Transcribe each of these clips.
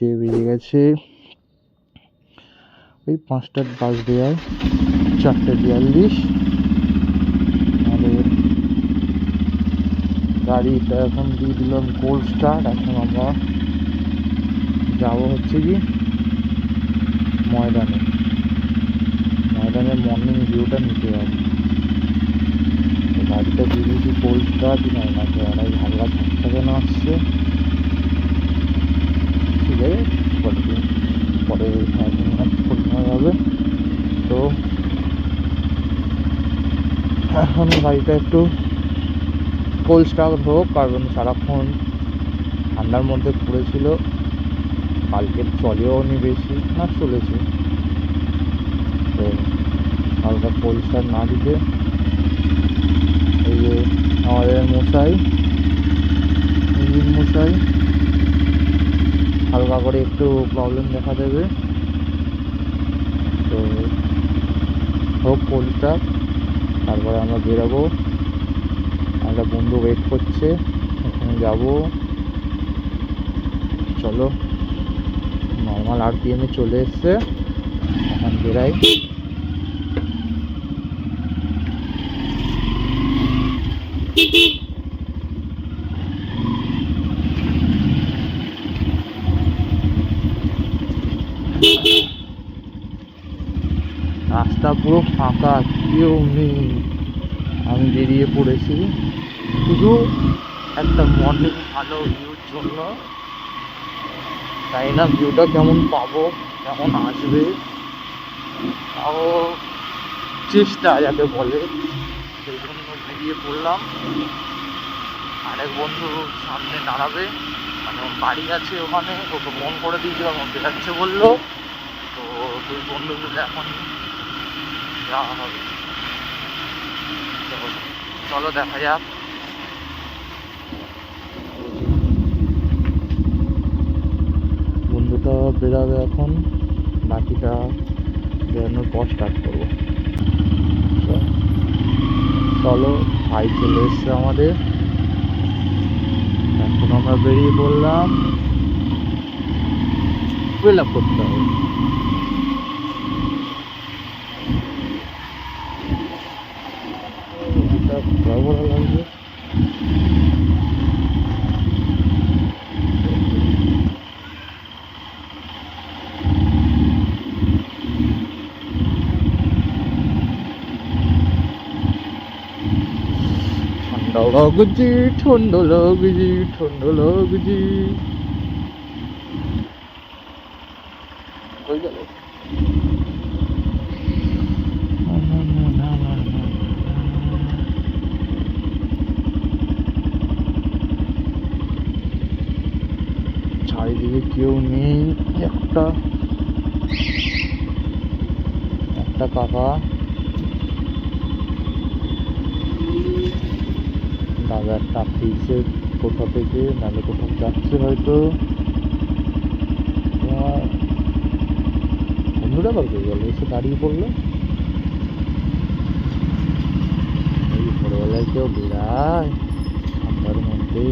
ঘুরিতে বেজে গেছে। ওই পাঁচটার বাস দেওয়ায় চারটে বিয়াল্লিশ। গাড়িটা এখন দিয়ে দিলাম গোল্ড স্টার্ট এখন আমরা যাব হচ্ছে কি ময়দানে। ময়দানের মর্নিং ভিউটা নিতে হবে। গাড়িটা দিয়ে দিয়েছি গোল্ড স্টার্ট না অনেক হালকা ঝাঁকটা কেন আসছে। আছে পরে পরে নেওয়া যাবে তো এখন গাড়িটা একটু কোল্ড স্টার্ট হোক, কারণ সারাক্ষণ ঠান্ডার মধ্যে পড়েছিল। কালকে চলেও নি বেশি, না চলেছে। তো হালকা কোল্ড স্টার্ট না দিতে। এই যে আমাদের মশাই, ইঞ্জিন মশাই। হালকা করে একটু প্রবলেম দেখা দেবে। তো হোক স্টার্ট তারপরে আমরা বেরোবো। একটা বন্ধু ওয়েট করছে ওখানে যাব। চলো নর্মাল আর পিএমে চলে এসছে। এখন বেরাই। রাস্তা পুরো ফাঁকা, কেউ নেই। আমি বেরিয়ে পড়েছি। শুধু একটা মর্নিং ভালো ভিউর জন্য। তাই না? ভিউটা কেমন পাবো? কেমন আসবে? তাও চেষ্টা যাকে বলে। সেই জন্য বেরিয়ে পড়লাম। আরেক বন্ধু সামনে দাঁড়াবে। মানে ওর বাড়ি আছে ওখানে। ওকে ফোন করে দিয়েছিলাম, ও বেরাচ্ছে বলল। তো দুই বন্ধু মিলে এখন যাওয়া হবে চলো দেখা যাক। বন্ধুটা বেরাবে এখন, বাকিটা বেরানোর পর স্টার্ট করব। চলো, ভাই চলে এসছে আমাদের। এখন আমরা বেরিয়ে পড়লাম। আপ করতে হবে এটা বড় বড় লাগছে লাগছে ঠান্ডা লাগছে ঠান্ডা লাগছে কই গেল। চারিদিকে কেউ নেই একটা। একটা কাকা। একটা ফিরছে কোথা থেকে, নাহলে কোথাও যাচ্ছে হয়তো। বন্ধুরা বার গেল এসে দাঁড়িয়ে পড়ল। এই ভোরবেলায় কেউ বেড়ায় ঠান্ডার মধ্যে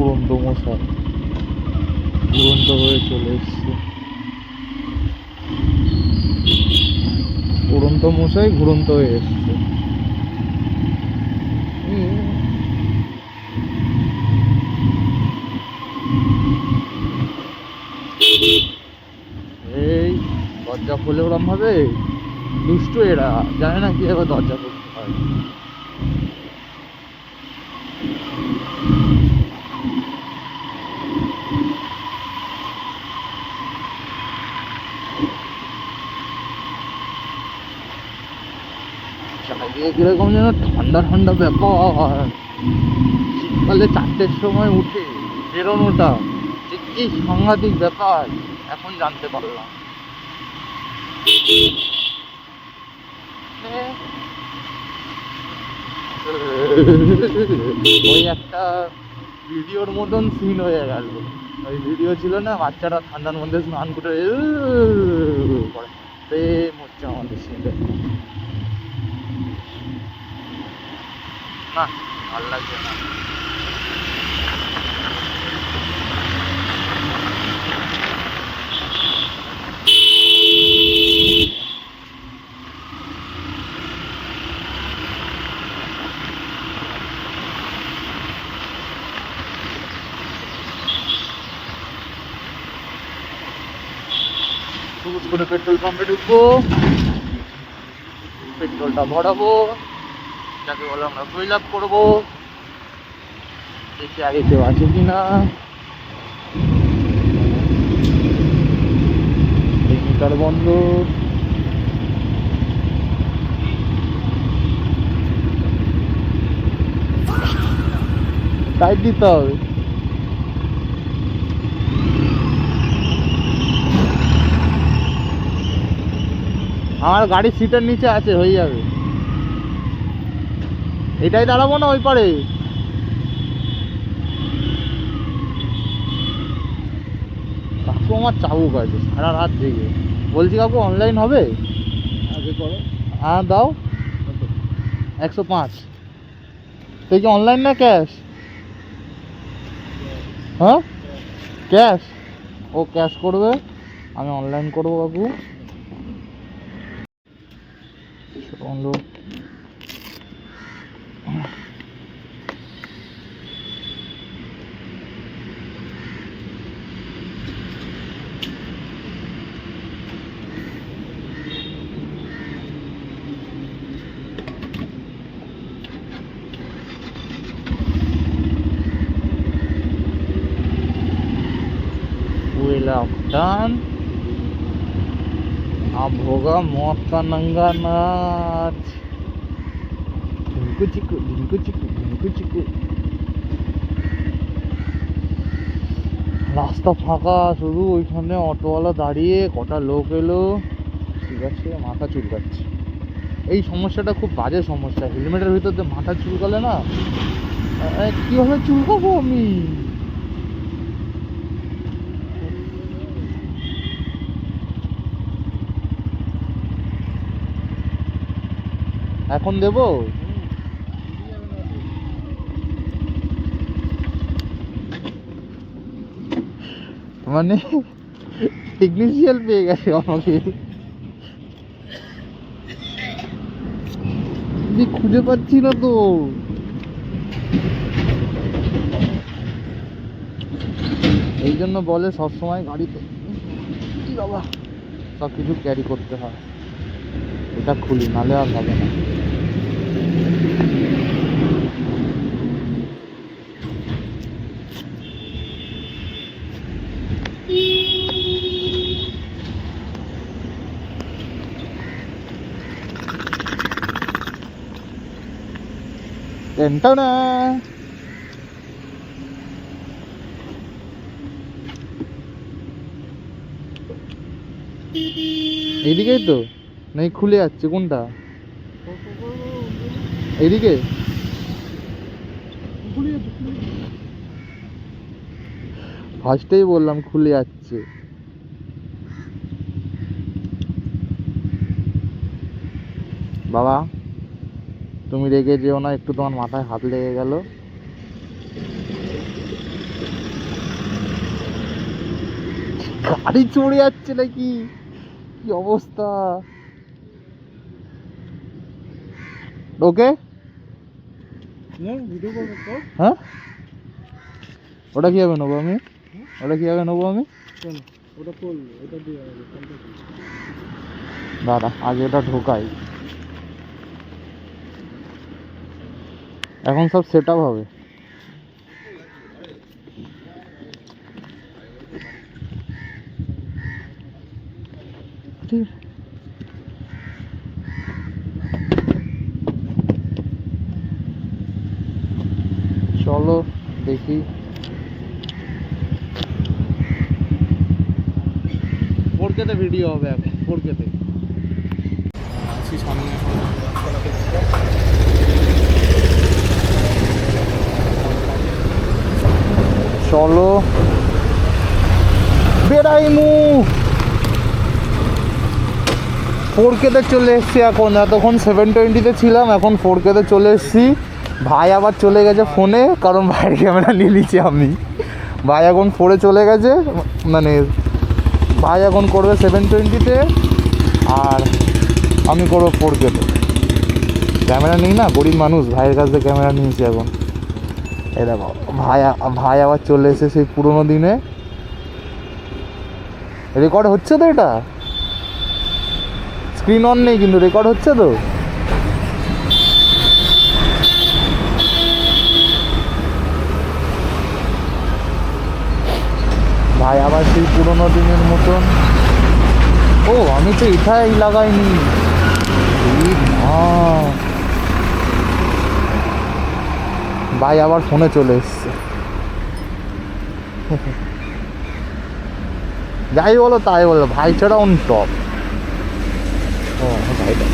উড়ন্ত মশাই উড়ন্ত হয়ে চলে এসছে মশাই ঘুরন্ত হয়ে এসছে। এই দরজা খুলে ওরম ভাবে দুষ্টু এরা, জানে না কীভাবে দরজা খুলতে হয় চারিদিকে কীরকম যেন ঠান্ডা ঠান্ডা ব্যাপার। শীতকালে চারটের সময় উঠে বেরোনোটা যে কি সাংঘাতিক ব্যাপার, এখন জানতে পারলাম। ওই একটা ভিডিওর মতন সিন হয়ে গেল। ওই ভিডিও ছিল না, বাচ্চারা ঠান্ডার মধ্যে স্নান করে সেম হচ্ছে আমাদের সিনটা না ভালো লাগছে না। পেট্রোল পাম্পে ঢুকবো। পেট্রোলটা ভরাবো। যাকে বলে আমরা ফুল আপ করব। দেখি আগে কেউ আছে কিনা। মিটার বন্ধ। টাইট দিতে হবে। আমার গাড়ির সিটের নিচে আছে, হয়ে যাবে। এটাই দাঁড়াবো না ওই পারে। কাকু আমার চাবুক আছে সারা রাত জেগে। বলছি কাকু অনলাইন হবে? আগে করো। হ্যাঁ দাও। একশো পাঁচ। তুই কি অনলাইন না ক্যাশ হ্যাঁ? ক্যাশ ও ক্যাশ করবে? আমি অনলাইন করব কাকু wheel of done अब होगा मौत का नंगा नाच झिंकू चिकू झिंकू चिकू झिंकू चिकू রাস্তা ফাঁকা শুধু ওইখানে অটোওয়ালা দাঁড়িয়ে কটা লোক এলো ঠিক আছে মাথা চুলকাচ্ছে এই সমস্যাটা খুব বাজে সমস্যা হেলমেটের ভিতর দিয়ে মাথা চুলকালে না আহ, কিভাবে চুলকাবো আমি এখন দেবো? মানে টেকনিশিয়ান পেয়ে গেছে আমাকে। আমি খুঁজে পাচ্ছি না তো। এই জন্য বলে সবসময় গাড়িতে। বাবা? সব কিছু ক্যারি করতে হয়। এটা খুলি নালে আর হবে না। টেনটানা এইদিকেই তো? নাকি খুলে যাচ্ছে? কোনটা? এইদিকে? ফার্স্টেই বললাম খুলে যাচ্ছে। বাবা। তুমি রেগে যেও না একটু তোমার মাথায় হাত লেগে গেল। গাড়ি চড়ে যাচ্ছে নাকি? কি অবস্থা? ওকে? হ্যাঁ? ওটা কীভাবে নেব আমি? ওটা কীভাবে নেব আমি? দাদা আগে ওটা ঢোকাই। এখন সব সেট আপ হবে। ঠিক চলো দেখি। ফোর কেতে ভিডিও হবে এখন ফোর কেতে আছি সামনে। চলো। বেড়াইমু। ফোর কেতে চলে এসছি এখন। এতক্ষণ সেভেন টোয়েন্টিতে ছিলাম, এখন ফোর কেতে চলে এসছি। ভাই আবার চলে গেছে ফোনে কারণ ভাইয়ের ক্যামেরা নিয়ে নিচ্ছি আমি। ভাই এখন ফোরে চলে গেছে মানে ভাই এখন করবে সেভেন টোয়েন্টিতে আর আমি করব ফোর কেতে ক্যামেরা নিই না, গরিব মানুষ, ভাইয়ের কাছ থেকে ক্যামেরা নিয়েছি এখন। এই দেখো ভাই ভাই আবার চলে এসে সেই পুরোনো দিনে। রেকর্ড হচ্ছে তো এটা? স্ক্রিন অন নেই কিন্তু রেকর্ড হচ্ছে তো? ভাই আবার সেই পুরোনো দিনের মতন। ও, আমি তো এটাই লাগাইনি এই মা। ভাই আবার ফোনে চলে এসছে। যাই বলো, তাই বলো ভাই ছাড়া অন টপ ও ভাইটা।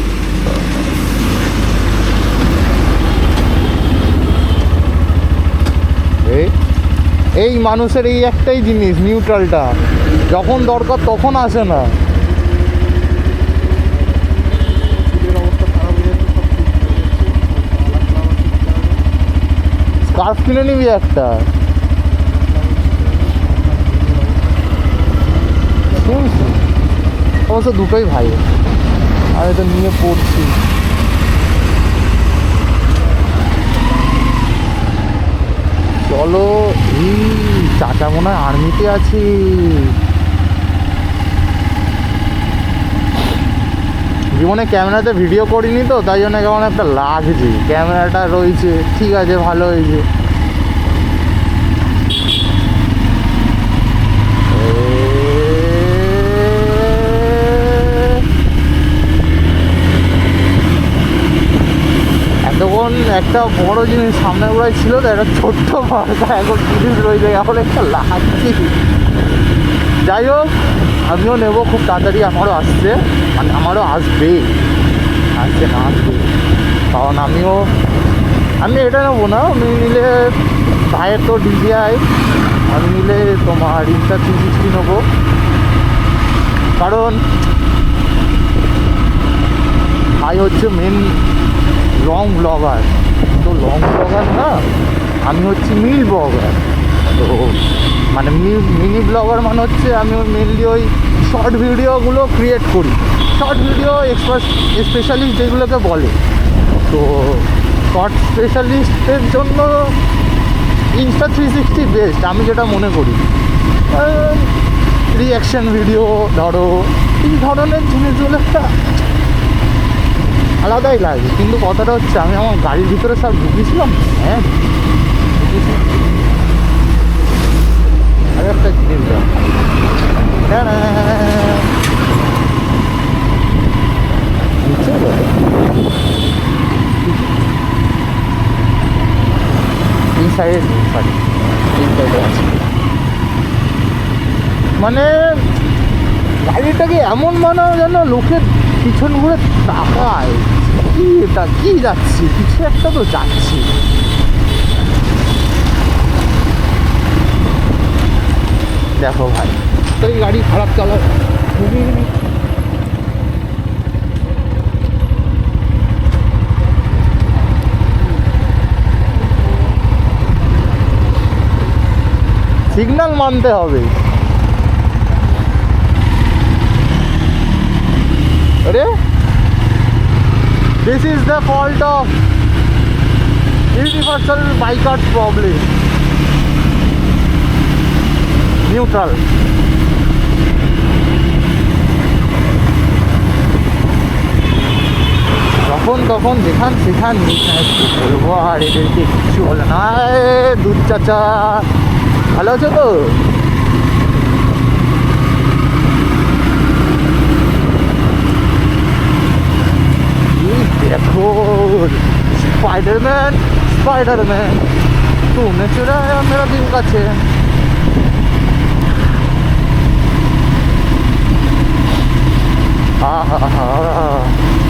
এই এই মানুষের এই একটাই জিনিস নিউট্রালটা যখন দরকার তখন আসে না শরীরের অবস্থা খারাপ হয়ে যাচ্ছে সব ঠিক হয়ে যাচ্ছে স্কার্ফ কিনে নিবি একটা। শুন শুন। অবশ্য দুটোই ভাই। আমি তো নিয়ে পড়ছি। চলো, এই চাচা মনে হয় আর্মিতে আছি। জীবনে ক্যামেরাতে ভিডিও করিনি তো, তাই জন্য কেমন একটা লাগছে। ক্যামেরাটা রয়েছে, ঠিক আছে, ভালো হয়েছে। এতক্ষণ একটা বড় জিনিস সামনে গুলাই ছিল, তো একটা ছোট্ট মার্কা এখন জিনিস রয়েছে এখন একটা লাগছে। যাই হোক, আমিও নেব, খুব তাড়াতাড়ি আমারও আসছে। মানে আমারও আসবে। আসছে না, আসবে। কারণ আমিও, আমি এটা নেব না, আমি নিলে ভাইয়ের তো ডিজিআই, আমি নিলে তোমার ইনস্টা থ্রি সিক্সটি নেব। কারণ ভাই হচ্ছে মেন লং ব্লগার তো লং ব্লগার না, আমি হচ্ছি মিল ব্লগার তো মানে মিনি ব্লগার মানে হচ্ছে আমি মেনলি ওই শর্ট ভিডিওগুলো ক্রিয়েট করি। শর্ট ভিডিও এক্সপার্ট স্পেশালিস্ট যেগুলোকে বলে। তো শর্ট স্পেশালিস্টের জন্য ইনস্টা থ্রি সিক্সটি বেস্ট আমি যেটা মনে করি। রিয়াকশান ভিডিও ধরো, এই ধরনের জিনিসগুলো একটা আলাদাই লাগে। কিন্তু কথাটা হচ্ছে আমি আমার গাড়ির ভিতরে সব ঢুকিয়েছিলাম হ্যাঁ। একটা বলো। এই সাইডে সরি এই সাইডে আছে। মানে গাড়িটাকে এমন বানাও যেন লোকের পিছন ঘুরে তাকায়। কি এটা কি যাচ্ছে? কিছু একটা তো যাচ্ছে। দেখো ভাই তো এই গাড়ি খারাপ চালা সিগন্যাল মানতে হবে अरे this is the fault of universal bikers problem neutral. যখন তখন যেখান সেখান বলব আর এদেরকে কিছু হলো না। দুধ চাচা, ভালো আছো তো? দেখো স্পাইডারম্যান স্পাইডারম্যান তুমি চলে মেরা দিন কাছে। का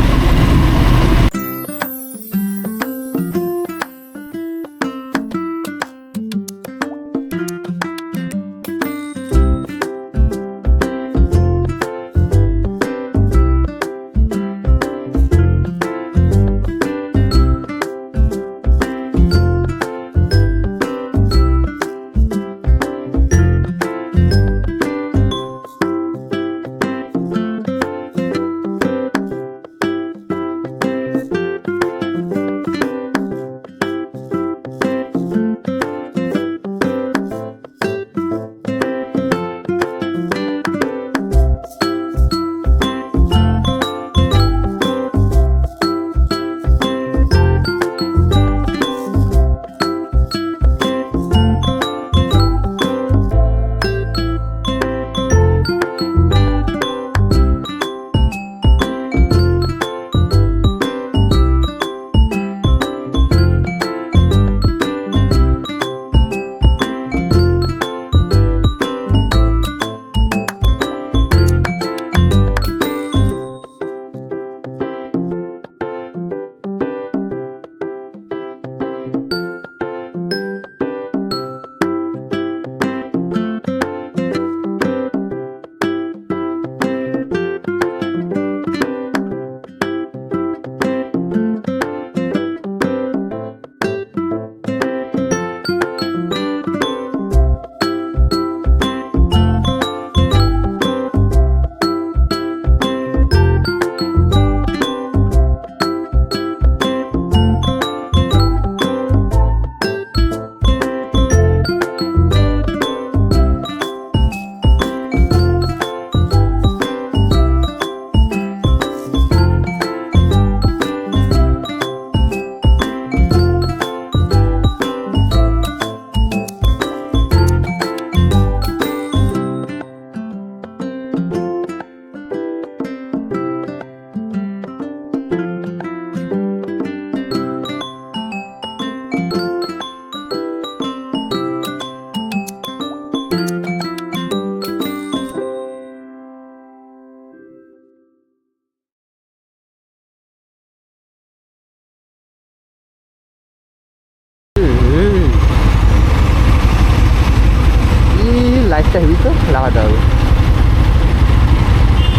লাগাতে হবে।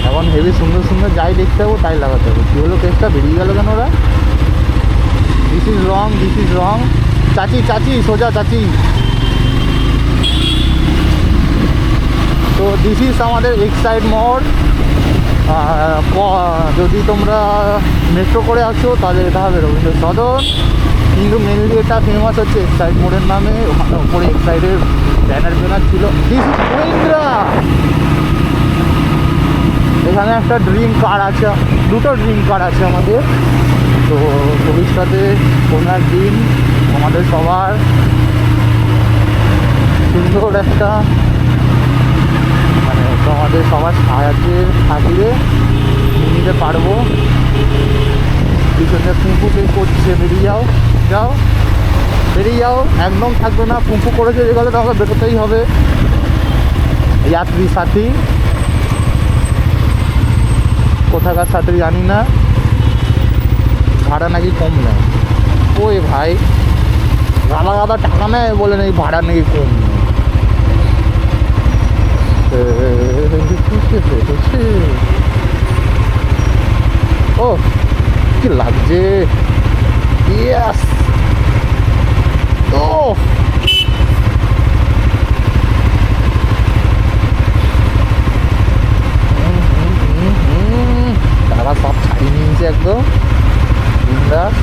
এখন হেভি সুন্দর সুন্দর যাই দেখতে পাবো তাই লাগাতে হবে। কী হলো কেসটা বেরিয়ে গেল কেন ওরা? This is wrong this is wrong চাচি চাচি, সোজা চাচি। তো দিস ইজ আমাদের এক্সাইড মোড়। যদি তোমরা মেট্রো করে আসো, তাহলে এটা হবে রবীন্দ্র সদন কিন্তু মেনলি এটা ফেমাস হচ্ছে এক্সাইড মোড়ের নামে। ওখানে উপরে এক্সাইডের ব্যানার ব্যানার ছিল এখানে একটা ড্রিম কার আছে, দুটো ড্রিম কার আছে আমাদের। তো ভবিষ্যতে কোনো একদিন আমাদের সবার। সুন্দর একটা মানে তোমাদের সবার সাহায্যে থাকিলে নিতে পারব। পিছনে পে করছে, বেরিয়ে যাও যাও। বেরিয়ে যাও, একদম থাকবে না পুঁপু করে চলে গেলে তাহলে বেরোতেই হবে। যাত্রী সাথী। কোথাকার সাথে জানি না। ভাড়া নাকি কম নেয়। ওই ভাই, গাদা গাদা টাকা নেয় বলে নাকি ভাড়া নাকি কম ও, কি লাগছে? ইয়াস ও তারা সব ছাড়িয়ে নিয়েছে একদম। বিন্দাস।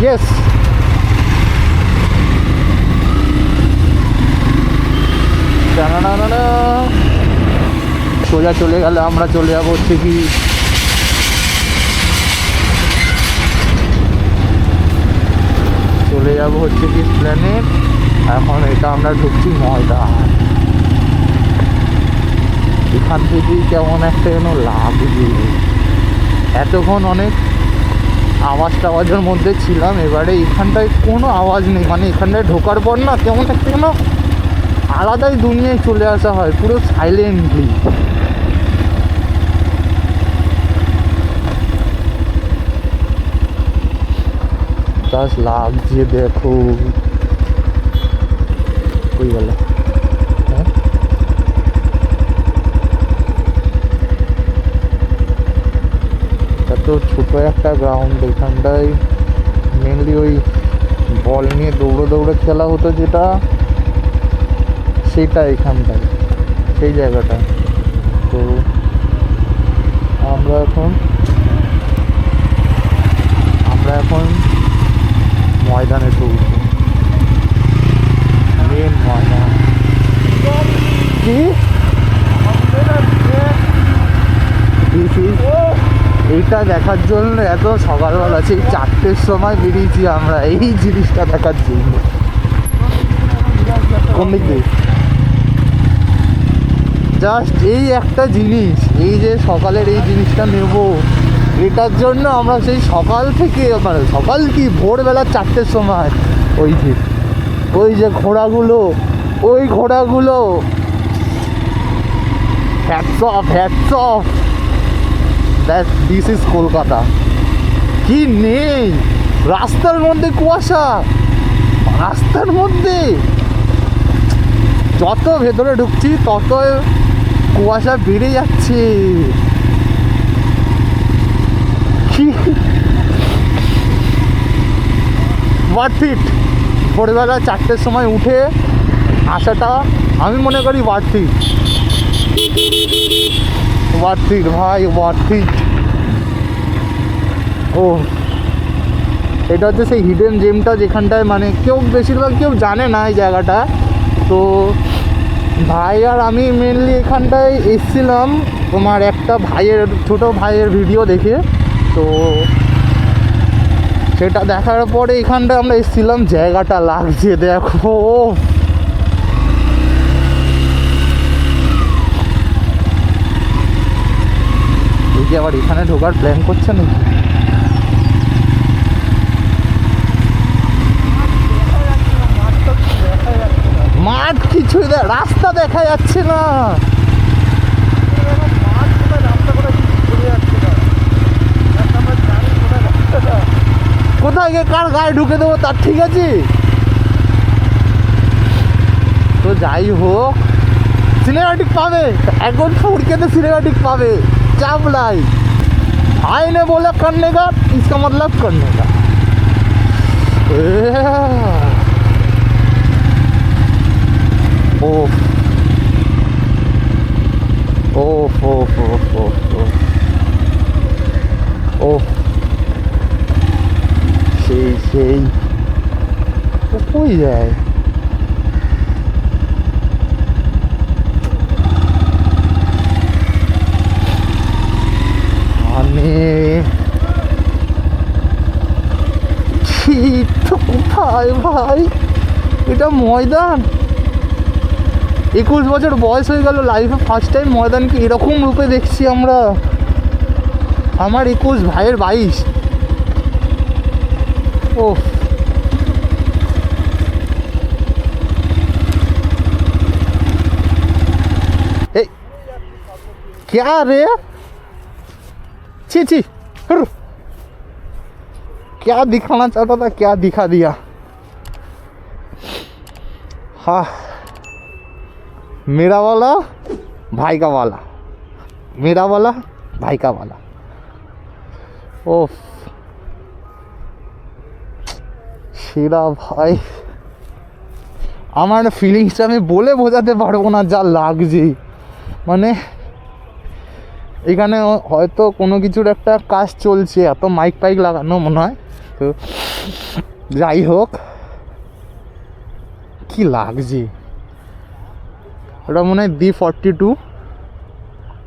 ইয়েস। সোজা চলে গেলে আমরা চলে যাব হচ্ছে কি চলে যাব হচ্ছে কি প্ল্যানেট এখন এটা আমরা ঢুকছি ময়দান। এখান থেকেই কেমন একটা যেন লাগছে। এতক্ষণ অনেক আওয়াজ টাওয়াজের মধ্যে ছিলাম, এবারে এখানটায় কোনো আওয়াজ নেই। মানে এখানটায় ঢোকার পর না কেমন একটা যেন আলাদাই দুনিয়ায় চলে আসা হয়, পুরো সাইলেন্টলি জাস্ট লাগছে দেখো। কই গেল? হ্যাঁ? এত ছোট একটা গ্রাউন্ড এখানটায় মেনলি ওই বল নিয়ে দৌড়ে দৌড়ে খেলা হতো যেটা, সেটা এখানটায়, সেই জায়গাটা। তো আমরা এখন আমরা এখন ময়দানে ঢুকবো। মেন ময়দান। কি? এইটা দেখার জন্য এত সকালবেলা সেই চারটের সময় বেরিয়েছি আমরা। এই জিনিসটা দেখার জন্য। জাস্ট এই একটা জিনিস, এই যে সকালের এই জিনিসটা নেব। এটার জন্য আমরা সেই সকাল থেকে মানে সকাল কি ভোরবেলা চারটের সময়, ওই যে ওই যে ঘোড়াগুলো, ওই ঘোড়াগুলো দ্যাট দিস ইজ কলকাতা। কি নেই? রাস্তার মধ্যে কুয়াশা। রাস্তার মধ্যে। যত ভেতরে ঢুকছি তত কুয়াশা বেড়ে যাচ্ছে। ওয়ার্থ ইট ভোরবেলা চারটের সময় উঠে আসাটা আমি মনে করি ওয়ার্থ ইট ওয়ার্থ ইট ভাই ওয়ার্থ ইট ও, এটা হচ্ছে সেই হিডেন জেমটা যেখানটায় মানে কেউ বেশিরভাগ কেউ জানে না এই জায়গাটা। তো ভাই আর আমি মেনলি এখানটায় এসছিলাম তোমার একটা ভাইয়ের, ছোট ভাইয়ের ভিডিও দেখে। তো সেটা দেখার পরে এখানটা আমরা এসেছিলাম, জায়গাটা লাগছে দেখো। যে আবার এখানে ঢোকার প্ল্যান করছে নাকি? মাঠ কিছুই দে- রাস্তা দেখা যাচ্ছে না। কোথায় গিয়ে কার গায়ে ঢুকে দেবো তার ঠিক আছে? তো যাই হোক সিনেমাটিক পাবে। এখন ফুরকেতে সিনেমাটিক পাবে। চাপ নাই। আইনে বলে করনে গা ইসকা মতলব করনে গা ও ও ও ও ও ও সেই সেই। কই যায়? মানে কোথায় ভাই? এটা ময়দান? একুশ বছর বয়স হয়ে গেল লাইফে ফার্স্ট টাইম ময়দানকে এরকম রূপে দেখছি আমরা। আমার একুশ ভাইয়ের বাইশ। ए क्या रे? छी छी। क्या दिखाना चाहता था, क्या दिखा दिया? हाँ। मेरा वाला, भाई का वाला। मेरा वाला, भाई का वाला। ও সেরা ভাই। আমার ফিলিংসটা আমি বলে বোঝাতে পারব না, যা লাগছে। মানে এখানে হয়তো কোনো কিছুর একটা কাজ চলছে, এত মাইক পাইক লাগানো মনে হয়। তো, যাই হোক, কি লাগছে? ওটা মনে হয় the forty two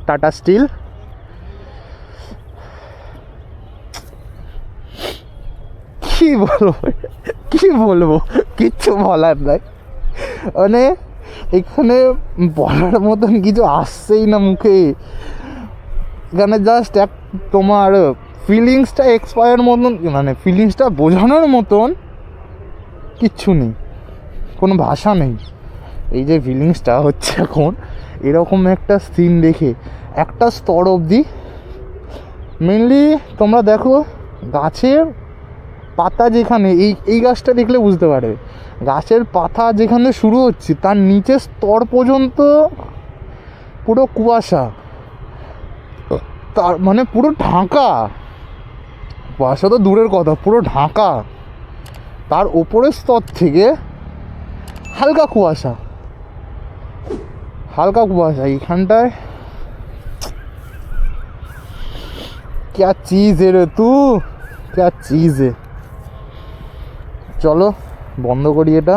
Tata Steel কি বলব? কি বলব? কিচ্ছু বলার নাই। মানে এখানে বলার মতন কিছু আসছেই না মুখে। এখানে জাস্ট এক তোমার ফিলিংসটা এক্সপায়ার মতন মানে ফিলিংসটা বোঝানোর মতন কিচ্ছু নেই। কোনো ভাষা নেই। এই যে ফিলিংসটা হচ্ছে এখন, এরকম একটা সিন দেখে, একটা স্তর অবধি। মেনলি তোমরা দেখো, গাছের পাতা যেখানে এই এই গাছটা দেখলে বুঝতে পারবে গাছের পাতা যেখানে শুরু হচ্ছে তার নিচের স্তর পর্যন্ত পুরো কুয়াশা তার মানে পুরো ঢাকা কুয়াশা তো দূরের কথা পুরো ঢাকা তার ওপরের স্তর থেকে হালকা কুয়াশা হালকা কুয়াশা এইখানটায় क्या चीज़ है रे तू क्या चीज़ है চলো বন্ধ করি এটা।